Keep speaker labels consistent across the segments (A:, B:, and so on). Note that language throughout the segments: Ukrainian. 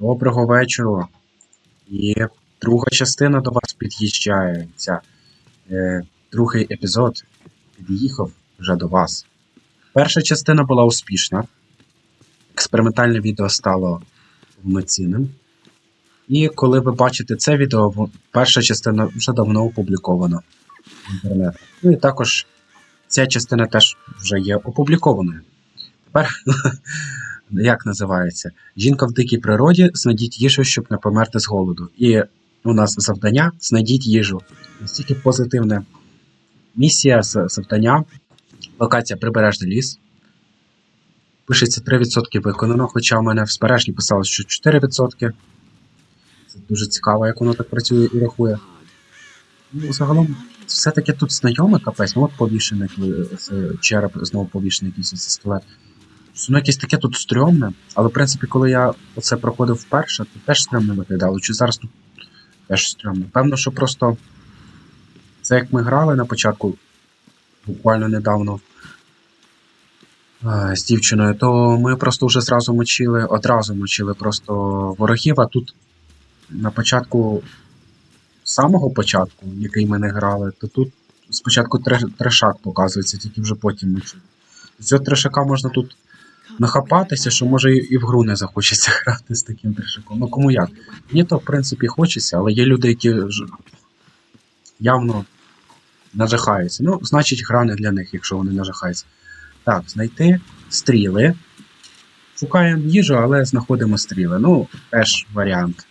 A: Доброго вечора. І друга частина до вас під'їжджає. Ця, е, другий епізод під'їхав вже до вас. Перша частина була успішна. Експериментальне відео стало повноцінним. І коли ви бачите це відео, перша частина вже давно опублікована в інтернеті. Ну і також ця частина теж вже є опублікованою. Тепер, як називається? Жінка в дикій природі, знайдіть їжу, щоб не померти з голоду. І у нас завдання знайдіть їжу. Настільки позитивна місія завдання. Локація Прибережний ліс. Пишеться 3% виконано, хоча в мене в збережні писалось, що 4%. Це дуже цікаво, як воно так працює і рахує. Ну, загалом, все-таки тут знайоме капець, ну от повішений е, череп, знову повішений якийсь зі столет. Воно якесь таке тут стрьомне, але в принципі, коли я оце проходив вперше, то теж стрьомне виглядало. Чи зараз тут теж стрьомно. Певно, що просто це як ми грали на початку, буквально недавно з дівчиною, то ми просто вже зразу мочили, одразу мочили просто ворогів, а тут на початку, самого початку, який ми не грали, то тут спочатку трешак показується, тільки вже потім мочили. З цього трешака можна тут нахапатися, що може і в гру не захочеться грати з таким трешаком. Ну кому як? Мені то в принципі хочеться, але є люди, які явно нажахаються. Ну, значить, гра не для них, якщо вони нажахаються. Так, знайти стріли. Шукаємо їжу, але знаходимо стріли. Ну, теж варіант.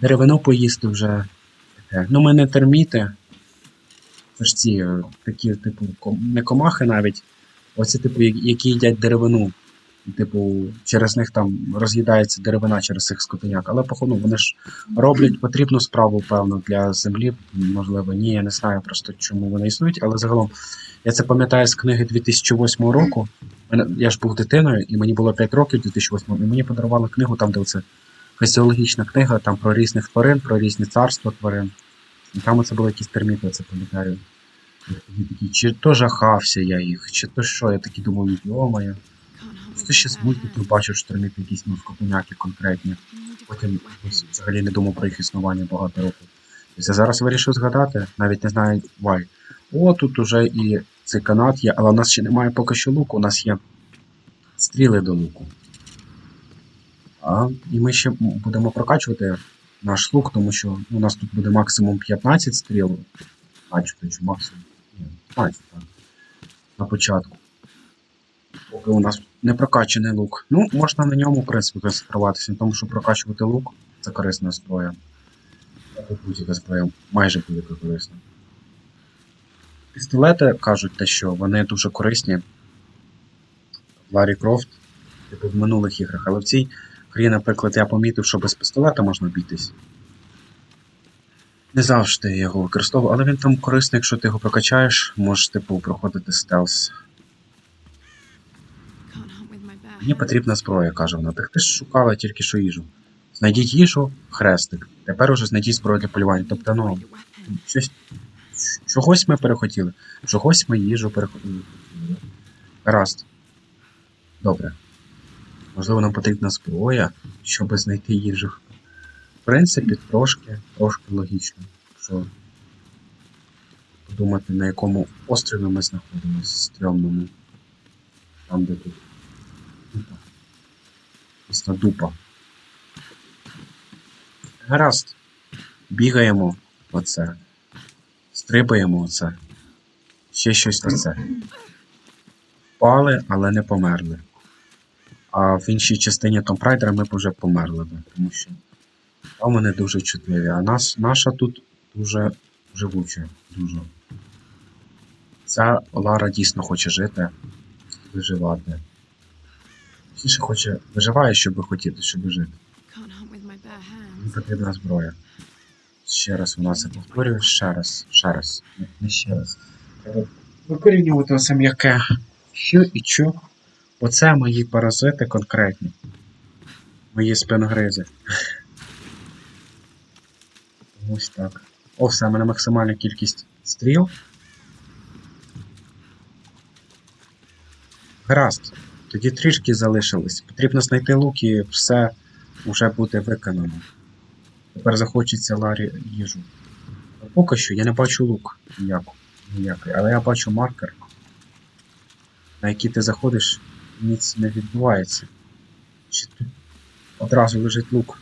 A: Деревину поїсти вже. Ну, ми не терміти. Це ж ці е, такі, типу, не комахи навіть. Оці, типу, які їдять деревину. Типу, через них там роз'їдається деревина через цих скотиняк. Але походу вони ж роблять потрібну справу, певно, для землі. Можливо, ні, я не знаю просто чому вони існують, але загалом я це пам'ятаю з книги 2008 року. Я ж був дитиною, і мені було 5 років 2008 і мені подарували книгу, там, де це фізіологічна книга, там про різних тварин, про різні царства тварин. І там це були якісь терміти, я це пам'ятаю. Чи то жахався я їх, чи то що, я такий думав, йомає. Просто ще з мультиків бачив, що терміти якісь ну, конкретні. Потім взагалі не думав про їх існування багато років. Тобто я зараз вирішив згадати, навіть не знаю why. О, тут уже і цей канат є, але у нас ще немає поки що луку, у нас є стріли до луку. А, і ми ще будемо прокачувати наш лук, тому що у нас тут буде максимум 15 стріл. Бачите, чи максимум. Ні, 15. На початку. Поки у нас не прокачаний лук. Ну, можна на ньому, в принципі, концентруватися, тому що прокачувати лук це корисна зброя. Будь-яка зброя, майже будь-яка корисна. Пістолети кажуть те, що вони дуже корисні. Ларі Крофт, типу в минулих іграх, але в цій грі, наприклад, я помітив, що без пістолета можна бітись. Не завжди я його використовую, але він там корисний, якщо ти його прокачаєш, можеш, типу, проходити стелс. Мені потрібна зброя, каже вона. Так ти ж шукала тільки що їжу. Знайдіть їжу, хрестик. Тепер уже знайдіть зброю для полювання. Тобто, ну, щось. Чогось ми перехотіли. Чогось ми їжу перехотіли. Гаразд. Добре. Можливо, нам потрібна зброя, щоб знайти їжу. Принципі, трошки, трошки логічно. Що подумати, на якому острові ми знаходимося стрьомному. Там, де тут. Дупа. Місто дупа. Гаразд. Бігаємо оце. Стрибаємо оце. Ще щось оце. Впали, але не померли. А в іншій частині Tomb Raider ми б вже померли тому що там вони дуже чутливі, а нас, наша тут дуже живуча. Дуже. Ця Лара дійсно хоче жити, виживати. Точніше хоче виживає, щоб хотіти, щоб жити. Мені потрібна зброя. Ще раз вона це повторює, ще раз, ще раз. Не, не ще раз. Треба викорінювати оце м'яке. Що і чо. Оце мої паразити конкретні. Мої спиногризи. Ось так. О, все, мене максимальна кількість стріл. Гаразд. Тоді трішки залишилось. Потрібно знайти лук і все вже буде виконано. Тепер захочеться Ларі їжу. Поки що я не бачу лук ніякий, але я бачу маркер, на який ти заходиш, ніц не відбувається. Чи тут одразу лежить лук?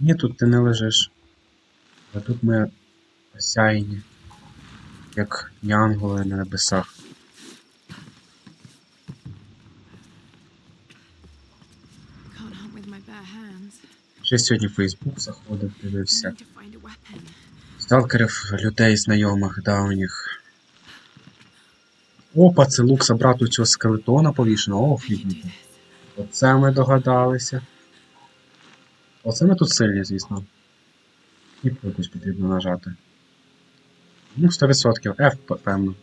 A: Ні, тут ти не лежиш. А тут ми осяяні, як янголи на небесах. Ще сьогодні в Фейсбук заходив, дивився. Сталкерів, людей знайомих, давніх. Опа, це лук забрати у цього скелетона повішеного. О,
B: this.
A: Оце ми догадалися. Оце ми тут сильні, звісно. І якусь потрібно нажати. Ну, 100%. F, певно.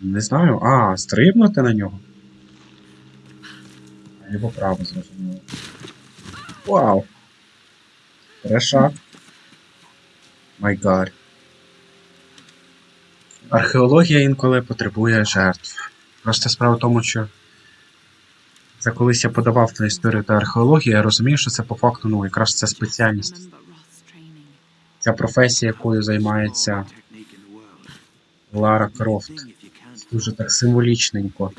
A: Не знаю. А, стрибнути на нього. Або право зрозуміло. Вау! My God. Археологія інколи потребує жертв. Просто справа в тому, що це колись я подавав на історію та археологію, я розумію, що це по факту ну, якраз це спеціальність. Ця професія, якою займається Лара Крофт. Дуже так символічненько.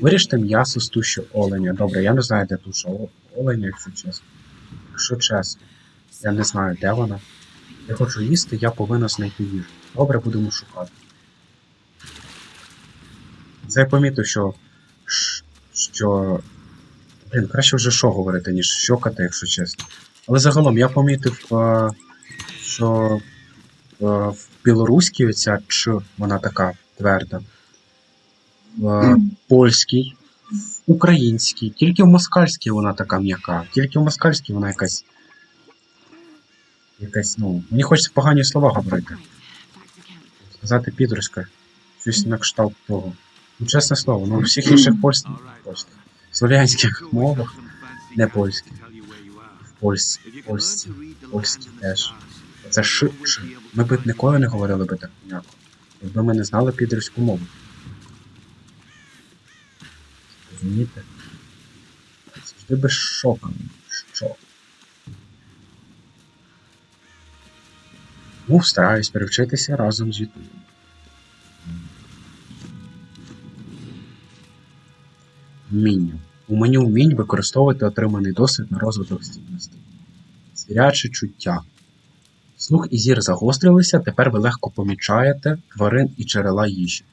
A: Виріжте м'ясо з туші оленя. Добре, я не знаю, де туша оленя, якщо чесно. Якщо чесно, я не знаю, де вона. Я хочу їсти, я повинен знайти їжу. Добре, будемо шукати. Це я помітив, що. що. Блін, краще вже що говорити, ніж щокати, якщо чесно. Але загалом я помітив, е, що е, в білоруській оця ч, вона така тверда. В польській, в українській, тільки в москальській вона така м'яка. Тільки в москальській вона якась. Якась, ну. Мені хочеться погані слова говорити. Сказати підруська. Щось на кшталт того. Ну, чесне слово, ну у всіх інших польських, польських, слов'янських мовах, не польських, в польсь, польській, польській теж. Це ш. Ми б ніколи не говорили би так ніяко. Якби ми не знали підерську мову. Розумієте? Завжди без шока. Що? Ну, стараюсь перевчитися разом з Ютубом. Вміння. У меню вмінь використовувати отриманий досвід на розвиток здібностей. Звіряче чуття. Слух і зір загострилися, тепер ви легко помічаєте тварин і джерела їжі.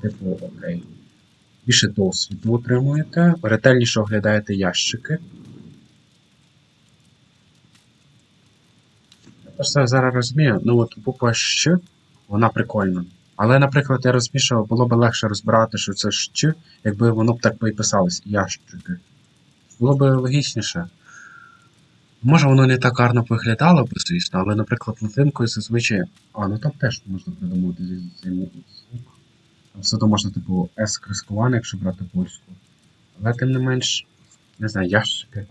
A: Типу, окей. Більше досвіду отримуєте, ретельніше оглядаєте ящики. Я просто зараз розумію, ну от буква Щ, вона прикольна. Але, наприклад, я що було б легше розбирати, що це Щ, якби воно б так і писалось, ящики. Було б логічніше. Може, воно не так гарно виглядало б, звісно, але, наприклад, латинкою зазвичай. А, ну там теж можна придумати цим звук. Там все одно можна, типу, S крискуване, якщо брати польську. Але тим не менш, не знаю, ящики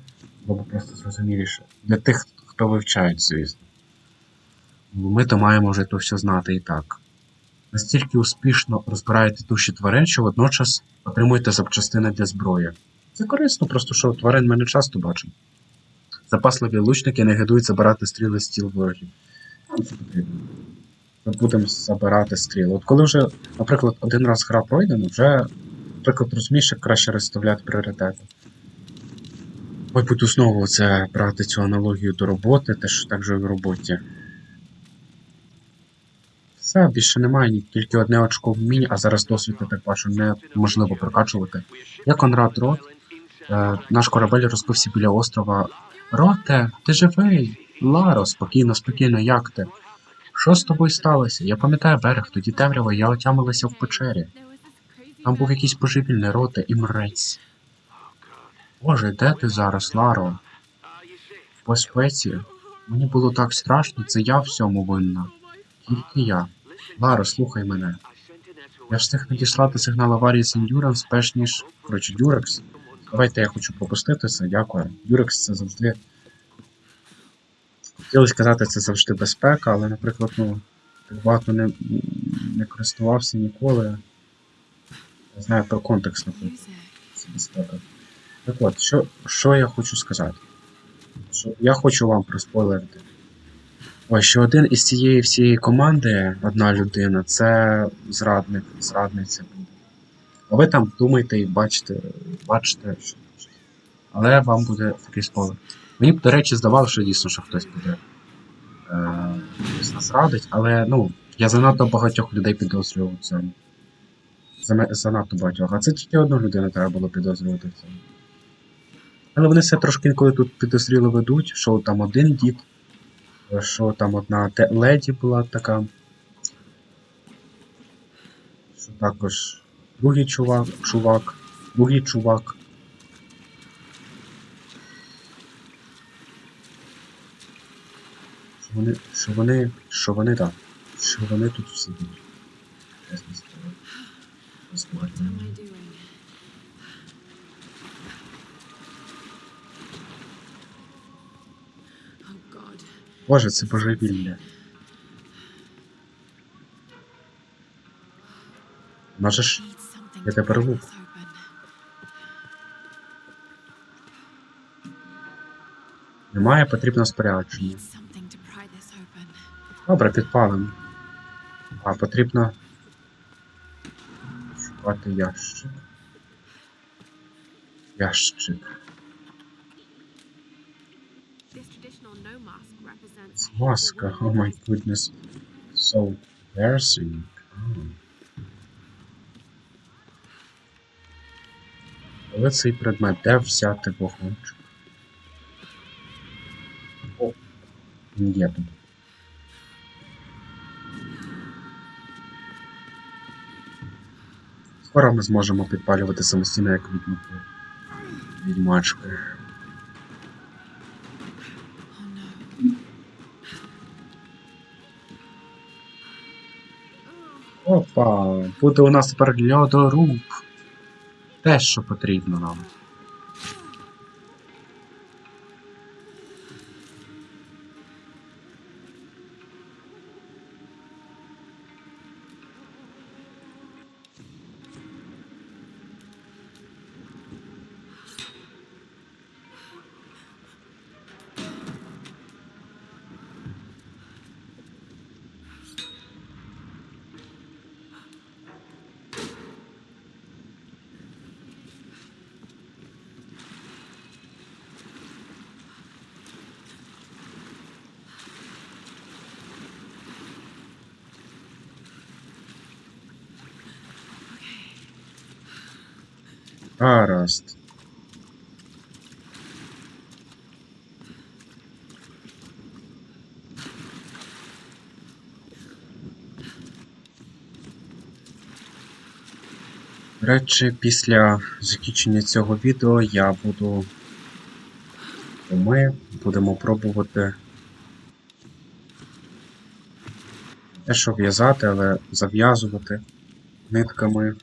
A: було б просто зрозуміліше. Для тих, хто вивчають, звісно. Ми то маємо вже то все знати і так. Настільки успішно розбираєте душі тварин, що водночас отримуєте запчастини для зброї. Це корисно, просто що тварин ми не часто бачимо. Запасливі лучники не гидують забирати стріли з тіл ворогів. Ми будемо забирати стріли. От коли вже, наприклад, один раз гра пройдена, вже, наприклад, розумієш, як краще розставляти пріоритети. Ой, буду знову це брати цю аналогію до роботи, теж так же в роботі. Все, більше немає, тільки одне очко вмінь, а зараз досвід я так бачу неможливо прокачувати. Я Конрад Рот, е, наш корабель розбився біля острова. Роте, ти живий? Ларо, спокійно, спокійно, як ти? Що з тобою сталося? Я пам'ятаю берег, тоді темрява, я отямилася в печері. Там був якийсь божевільний роте і мрець. Боже, де ти зараз, Ларо? В безпеці? Мені було так страшно, це я всьому винна. Тільки я. Ларо, слухай мене. Я ж встиг надіслати сигнал аварії з Endurance, перш ніж. Коротше, Durex. Давайте я хочу пропустити це, дякую. Durex це завжди. Хотілося сказати, це завжди безпека, але, наприклад, ну, багато не, не користувався ніколи. Я знаю про контекст на
B: Music.
A: безпека. Так от, що, що я хочу сказати? Що я хочу вам проспойлерити. Ось що один із цієї всієї команди, одна людина, це зрадник, зрадниця буде. А ви там думаєте і бачите, бачите, що. Але вам буде такий спойлер. Мені б, до речі, здавалося, що дійсно, що хтось буде е, нас радить, але ну, я занадто багатьох людей підозрював в цьому. Зана- Занадто багатьох. А це тільки одну людину треба було підозрювати в цьому. Але вони все трошки інколи тут підозріло ведуть, що там один дід, що там одна леді була така. Що також другий чувак, чувак, другий чувак. Що вони, що вони, що вони так, що вони тут всі будуть. Боже, це божевілля. Може ж, Я
B: this open.
A: немає, потрібно спорядження. Добре, підпалимо. А потрібно шукати ящик. Ящик. Маска. Oh my goodness. So embarrassing. Oh. Але цей предмет, де взяти вогончик? О, він є тут. Скоро ми зможемо підпалювати самостійно, як. Відьмачки. Опа, буде у нас тепер льодоруб. Те, що потрібно нам. Гаразд. Речі, після закінчення цього відео я буду. Ми будемо пробувати те, що в'язати, але зав'язувати нитками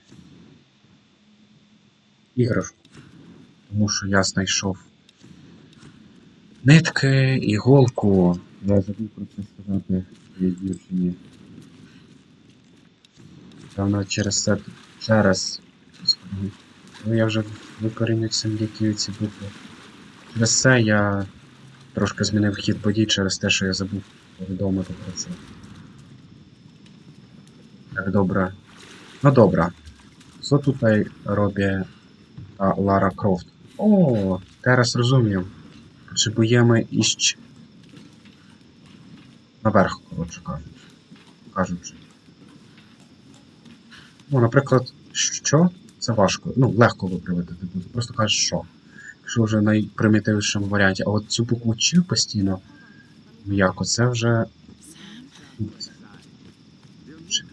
A: іграшку. Тому що я знайшов нитки, іголку. Я забув про це сказати своїй дівчині. Та вона через це через. Ну я вже викоріню які ці букви. Через це я трошки змінив хід подій через те, що я забув повідомити про це. Так, добре. Ну добре. Що тут робить а, Лара Крофт? О, teraz розумію. Потребуємо іще. Наверх, коротше кажучи. кажучи. Ну, наприклад, що? Це важко. Ну, легко виправити. Типу, ти просто кажеш, що. Якщо вже в найпримітивнішому варіанті. А от цю букву Ч постійно м'яко, це вже.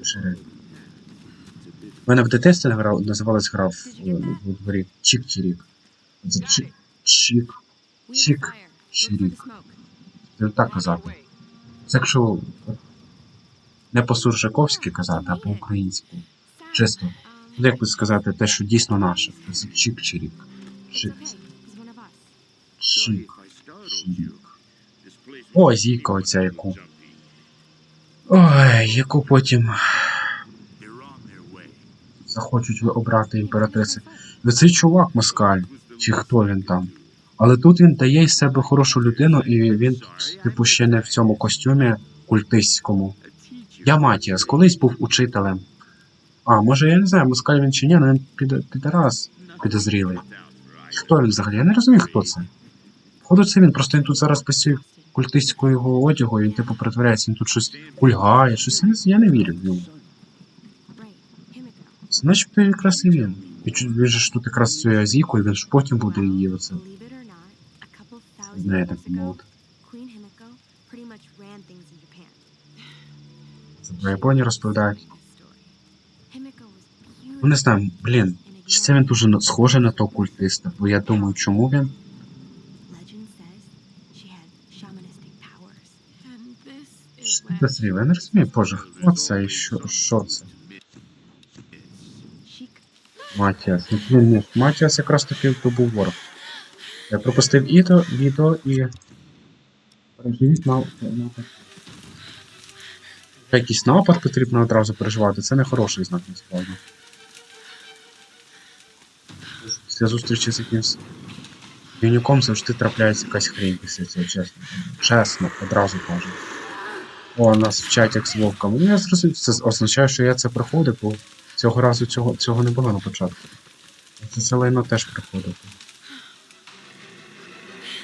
B: Sam.
A: У мене в дитинстві грав, називалась гра в, у дворі Чік-Чирік. Чік. Чік.
B: For
A: Чирік. Це так казати. Це якщо не по-суржиковськи казати, а по-українськи. Чисто.
B: um,
A: Як би сказати, те, що дійсно наше. Це чік-чирік.
B: us.
A: Чик.
C: Чик.
A: О, зійка оця яку. Ой, яку потім захочуть ви обрати імператрицю. І цей чувак москаль, чи хто він там. Але тут він дає із себе хорошу людину, і він тут, типу, ще не в цьому костюмі культистському. Я Матіас, колись був учителем. А, може я не знаю, москаль він чи ні, але він під, підарас підозрілий. Хто він взагалі? Я не розумію, хто це. Походу, це він, просто він тут зараз цієї культистського його одягу, він типу притворяється, він тут щось кульгає, щось я не вірю в нього. Значить, то якраз і він. І він же ж тут якраз цією азійкою, він ж потім буде її оце.
B: Believe it or not, a couple
A: Знає так мовити. Про Японії розповідають. Ну не знаю, блін, чи це він дуже на- схожий на того культиста, бо я думаю, чому він. Це зріло? Я не розумію, боже, хто це і що, що це? Матіас. Ну, блін, ні, Матіас якраз таки то був ворог. Я пропустив іто, відео і. Переживіть на напад. Якийсь напад потрібно одразу переживати, це не хороший знак насправді. Після зустрічі з якимсь юніком завжди трапляється якась хрень після цього, чесно. Чесно, одразу кажу. О, нас вчать як з вовками. Ну я зрозумів, це означає, що я це проходив, бо цього разу цього, цього не було на початку. Це це лайно теж проходив.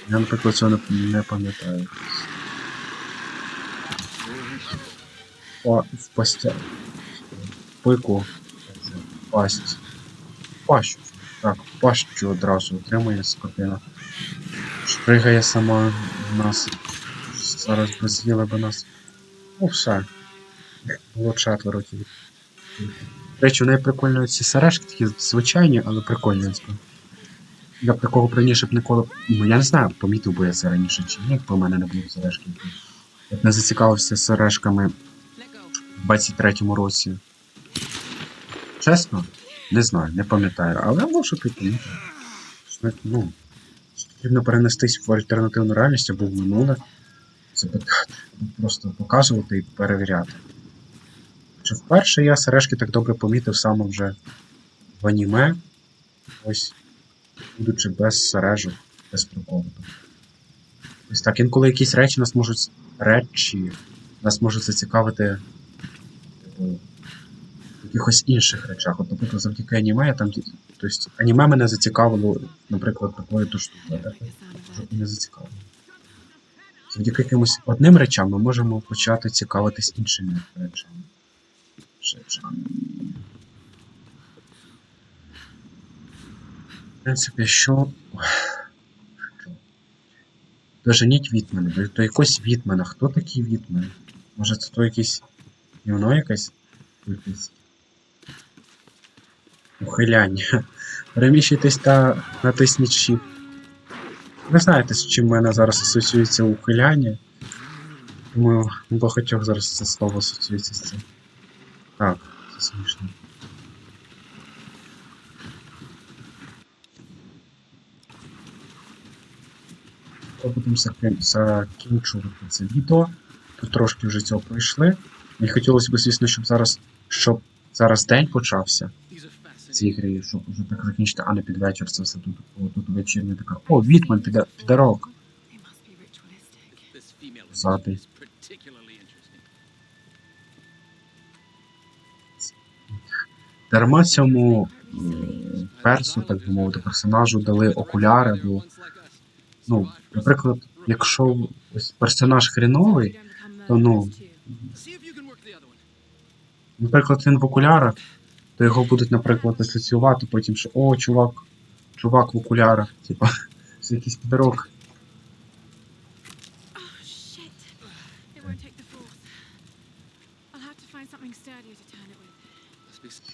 A: Я, наприклад, цього не, не пам'ятаю. О, в постя. Пику. Пасть. Пащу. Так, пащу одразу отримує скотина. Шпригає сама в нас. Зараз би з'їла би нас. Ну все. Було четверо тільки. Речі, в неї прикольно ці сережки такі звичайні, але прикольні. Я б такого раніше б ніколи. Ну я не знаю, помітив би я це раніше чи ні, якби в мене не було сережки. Я не зацікавився сережками в 23-му році. Чесно, не знаю, не пам'ятаю, але можу піти. Ну, потрібно перенестись в альтернативну реальність або в минуле. Запитати, просто показувати і перевіряти. Чи вперше я сережки так добре помітив саме вже в аніме, ось, будучи без сережок, без приколу. Ось так, інколи якісь речі нас можуть. речі нас можуть зацікавити в якихось інших речах. От, наприклад, завдяки аніме, я там. Тобто, аніме мене зацікавило, наприклад, такою то штукою. не зацікавило. Завдяки якимось одним речам ми можемо почати цікавитись іншими речами. Речами. В принципі, що. Доженіть Вітмена, до якогось Вітмена. Хто такий Вітмен? Може це то якийсь. Гівно якесь? Якесь. Ухиляння. Переміщуйтесь та натисніть Shift. Ви знаєте, з чим в мене зараз асоціюється ухиляння. Думаю, у багатьох зараз це слово асоціюється з цим. Так, це смішно. Будемо закінчувати це відео. Тут трошки вже цього пройшли. Мені хотілося б, звісно, щоб зараз, щоб зараз день почався ці гри, щоб вже так закінчити, а не під вечір це все тут. О, тут вечірня така. О, Вітман, піда- підарок.
B: They
A: Дарма цьому персу, так би мовити, персонажу дали окуляри, бо, ну, наприклад, якщо ось персонаж хріновий, то ну, наприклад, він в окулярах, то його будуть, наприклад, асоціювати потім, що о, чувак, чувак в окулярах, типа, це якийсь підарок.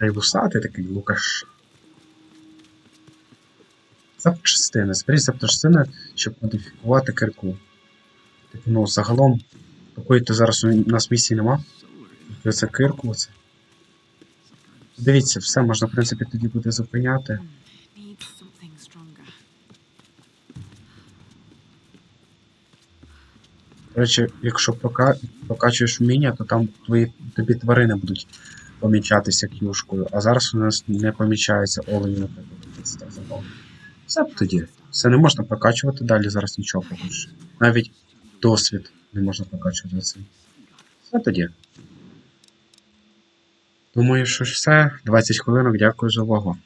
C: Must be some
A: Ще й вусатий такий Лукаш. Запчастини. Зберіть запчастини, щоб модифікувати кирку. Типу, ну, загалом, такої то зараз у нас місії нема. Це кирку, оце. Дивіться, все, можна, в принципі, тоді буде зупиняти. До речі, якщо пока, прокачуєш вміння, то там твої тобі тварини будуть помічатися к'юшкою, а зараз у нас не помічається олені, наприклад. Це так. Все б тоді. Все не можна прокачувати далі, зараз нічого поки. Навіть досвід не можна прокачувати цим. Все тоді. Думаю, що все. 20 хвилинок, дякую за увагу.